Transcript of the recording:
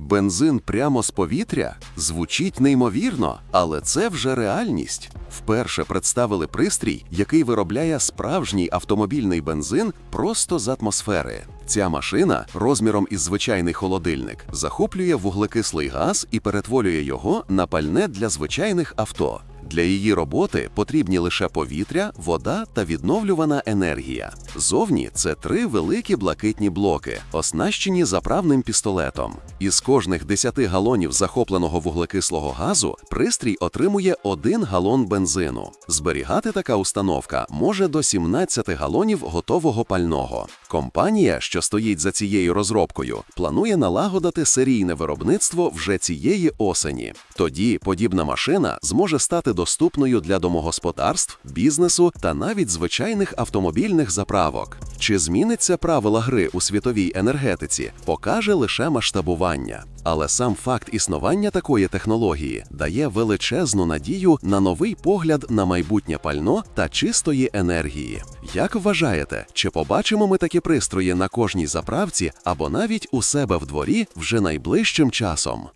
Бензин прямо з повітря звучить неймовірно, але це вже реальність. Вперше представили пристрій, який виробляє справжній автомобільний бензин просто з атмосфери. Ця машина розміром із звичайний холодильник захоплює вуглекислий газ і перетворює його на пальне для звичайних авто. Для її роботи потрібні лише повітря, вода та відновлювана енергія. Зовні це три великі блакитні блоки, оснащені заправним пістолетом. Із кожних 10 галонів захопленого вуглекислого газу пристрій отримує 1 галон бензину. Зберігати така установка може до 17 галонів готового пального. Компанія, що стоїть за цією розробкою, планує налагодити серійне виробництво вже цієї осені. Тоді подібна машина зможе стати доступною для домогосподарств, бізнесу та навіть звичайних автомобільних заправок. Чи зміниться правила гри у світовій енергетиці, покаже лише масштабування. Але сам факт існування такої технології дає величезну надію на новий погляд на майбутнє пально та чистої енергії. Як вважаєте, чи побачимо ми такі пристрої на кожній заправці або навіть у себе в дворі вже найближчим часом?